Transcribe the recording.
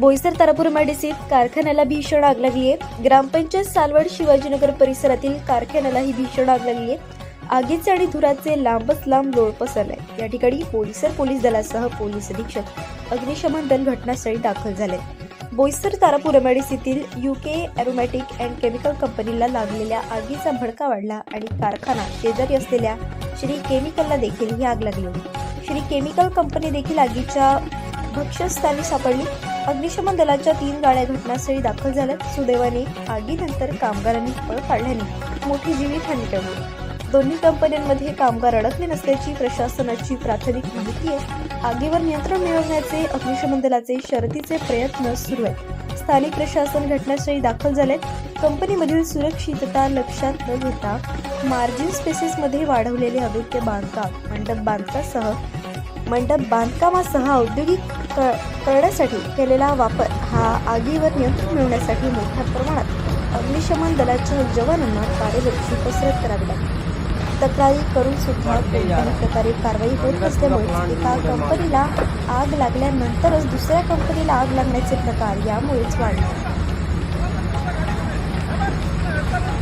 बोईसर तारापूर मेडिसित कारखान्याला भीषण आग लागली आहे. ग्रामपंचायत सालवड शिवाजीनगर परिसरातील कारखान्याला ही भीषण आग लागली आहे. आगीचे आणि धुराचे लांबच लांब लोळ पसरलाय. या ठिकाणी बोईसर पोलीस दलासह पोलीस अधीक्षक अग्निशमन दल घटनास्थळी दाखल झाले. बोईसर तारापूर येथील युके ॲरोमॅटिक अँड केमिकल कंपनीला लागलेल्या आगीचा भडका वाढला आणि कारखाना शेजारी असलेल्या श्री केमिकलला देखील ही आग लागली होती. श्री केमिकल कंपनी देखील आगीच्या भक्षस्थानी सापडली. अग्निशमन दलाच्या तीन गाड्या घटनास्थळी दाखल झाल्या सुदैवाने आगीनंतर कामगारांनी पळ काढल्याने मोठी जीवितहानी टळली. दोन्ही कंपन्यांमध्ये कामगार अडकले नसल्याची प्रशासनाची प्राथमिक माहिती आहे. आगीवर नियंत्रण मिळवण्याचे अग्निशमन दलाचे शर्तीचे प्रयत्न सुरू आहेत. स्थानिक प्रशासन घटनास्थळी दाखल झाले कंपनीमधील सुरक्षितता लक्षात न घेता मार्जिन स्पेसेसमध्ये वाढवलेले अवैध बांधकाम मंडप बांधकासह मंडप बांधकामासह औद्योगिक करण्यासाठी केलेला वापर हा आगीवर नियंत्रण मिळवण्यासाठी मोठ्या प्रमाणात अग्निशमन दलाच्या जवानांना कार्यदर्शी कसरत करावी लागते तक्रारी करून सुद्धा कोणत्याही प्रकारे कारवाई होत नसल्यामुळे एका कंपनीला आग लागल्यानंतरच दुसऱ्या कंपनीला आग लागण्याचे प्रकार यामुळेच वाढले.